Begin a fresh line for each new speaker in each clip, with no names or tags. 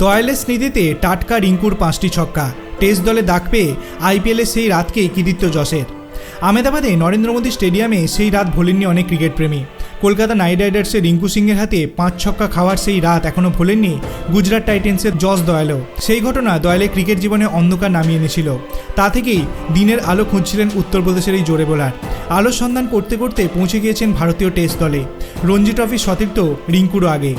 দয়ালের স্মৃতিতে টাটকা রিঙ্কুর পাঁচটি ছক্কা। টেস্ট দলে ডাক পেয়ে আইপিএলের সেই রাতকেই কৃতিত্ব যশের। আমেদাবাদে নরেন্দ্র মোদী স্টেডিয়ামে সেই রাত ভোলেননি অনেক ক্রিকেট প্রেমী কলকাতা নাইট রাইডার্সের রিঙ্কু সিংয়ের হাতে পাঁচ ছক্কা খাওয়ার সেই রাত এখনও ভোলেননি গুজরাট টাইটেন্সের জস দয়ালও। সেই ঘটনা দয়ালে ক্রিকেট জীবনে অন্ধকার নামিয়ে এনেছিল। তা থেকেই দিনের আলো খুঁজছিলেন উত্তরপ্রদেশের এই জোরে বোলার। আলোর সন্ধান করতে করতে পৌঁছে গিয়েছেন ভারতীয় টেস্ট দলে। রঞ্জি ট্রফির সতীর্থ রিঙ্কুরও আগে।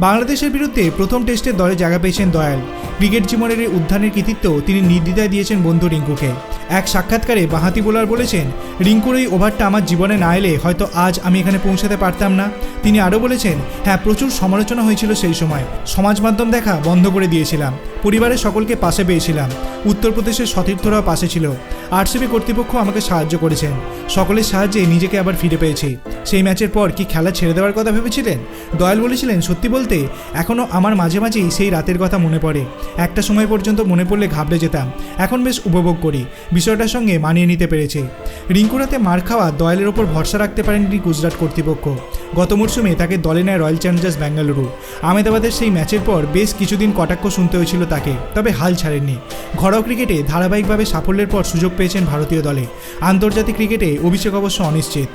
বাংলাদেশের বিরুদ্ধে প্রথম টেস্টে দলে জায়গা পেয়েছেন দয়াল। ক্রিকেট জীবনের এই উদ্ধারের কৃতিত্ব তিনি নির্দ্বিধায় দিয়েছেন বন্ধু রিঙ্কুকে। এক সাক্ষাৎকারে বাঁহাতি বোলার বলেছেন, রিঙ্কুর এই ওভারটা আমার জীবনে না এলে হয়তো আজ আমি এখানে পৌঁছাতে পারতাম না। তিনি আরও বলেছেন হ্যাঁ প্রচুর সমালোচনা হয়েছিল সেই সময়। সমাজ মাধ্যম দেখা বন্ধ করে দিয়েছিলাম। পরিবারের সকলকে পাশে পেয়েছিলাম। উত্তরপ্রদেশের সতীর্থরাও পাশে ছিল। আরসিবি কর্তৃপক্ষ আমাকে সাহায্য করেছেন। সকলের সাহায্যে নিজেকে আবার ফিরে পেয়েছি। সেই ম্যাচের পর কি খেলা ছেড়ে দেওয়ার কথা ভেবেছিলেন? দয়াল বলেছিলেন, সত্যি বলতে এখনও আমার মাঝে মাঝেই সেই রাতের কথা মনে পড়ে। একটা সময় পর্যন্ত মনে পড়লে ঘাবড়ে যেতাম। এখন বেশ উপভোগ করি। বিষয়টার সঙ্গে মানিয়ে নিতে পেরেছি। রিঙ্কুরাতে মার খাওয়া দয়ালের ওপর ভরসা রাখতে পারেননি গুজরাট কর্তৃপক্ষ। গত মরশুমে তাকে দলে নেয় রয়্যাল চ্যালেঞ্জার্স বেঙ্গালুরু আহমেদাবাদের সেই ম্যাচের পর বেশ কিছুদিন কটাক্ষ শুনতে হয়েছিল তাকে, তবে হাল ছাড়েননি। ঘরোয়া ক্রিকেটে ধারাবাহিকভাবে সাফল্যের পর সুযোগ পেয়েছেন ভারতীয় দলে। আন্তর্জাতিক ক্রিকেটে অভিষেক অবশ্য অনিশ্চিত।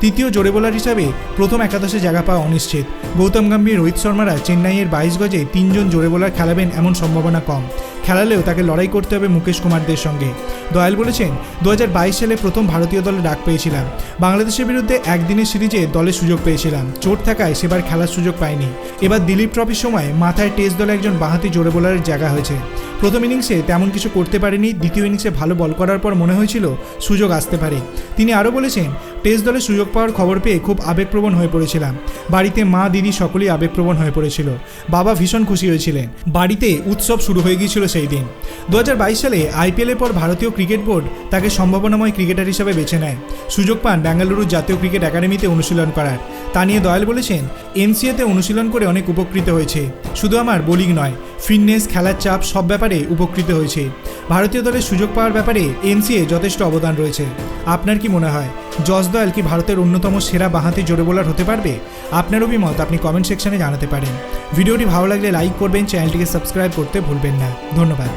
তৃতীয় জোরে বোলার হিসাবে প্রথম একাদশে জায়গা পাওয়া অনিশ্চিত। গৌতম গম্ভীর, রোহিত শর্মারা চেন্নাইয়ের বাইশ গজে তিনজন জোরে বোলার খেলাবেন এমন সম্ভাবনা কম। খেলালেও তাকে লড়াই করতে হবে মুকেশ কুমারদের সঙ্গে। দয়াল বলেছেন দু হাজার বাইশ সালে প্রথম ভারতীয় দলে ডাক পেয়েছিলাম। বাংলাদেশের বিরুদ্ধে একদিনের সিরিজে দলে সুযোগ পেয়েছিলাম। চোট থাকায় সেবার খেলার সুযোগ পাইনি। এবার দিলীপ ট্রফির সময় মাথায় টেস্ট দলে একজন বাঁহাতি জোরে বোলারের জায়গা হয়েছে। প্রথম ইনিংসে তেমন কিছু করতে পারেনি, দ্বিতীয় ইনিংসে ভালো বল করার পর মনে হয়েছিল সুযোগ আসতে পারে। তিনি আরও বলেছেন, টেস্ট দলে সুযোগ পাওয়ার খবর পেয়ে খুব আবেগপ্রবণ হয়ে পড়েছিলাম। বাড়িতে মা দিদি সকলেই আবেগপ্রবণ হয়ে পড়েছিল। বাবা ভীষণ খুশি হয়েছিলেন। বাড়িতে উৎসব শুরু হয়ে গিয়েছিল সেই দিন। দু হাজার বাইশ সালে আইপিএলের পর ভারতীয় ক্রিকেট বোর্ড তাকে সম্ভাবনাময় ক্রিকেটার হিসেবে বেছে নেয়। সুযোগ পান বেঙ্গালুরু জাতীয় ক্রিকেট একাডেমিতে অনুশীলন করার। তা নিয়ে দয়াল বলেছেন, এনসিএতে অনুশীলন করে অনেক উপকৃত হয়েছে। শুধু আমার বোলিং নয়, ফিটনেস, খেলার চাপ সব ব্যাপারে উপকৃত হয়েছে। ভারতীয় দলের সুযোগ পাওয়ার ব্যাপারে এনসিএ যথেষ্ট অবদান রয়েছে। আপনার কি মনে হয়, জস দয়াল কি ভারতের অন্যতম সেরা বাঁহাতি জোরে বোলার হতে পারবে? আপনার অভিমত আপনি কমেন্ট সেকশনে জানাতে পারেন। ভিডিওটি ভালো লাগলে লাইক করবেন, চ্যানেলটিকে সাবস্ক্রাইব করতে ভুলবেন না। ধন্যবাদ।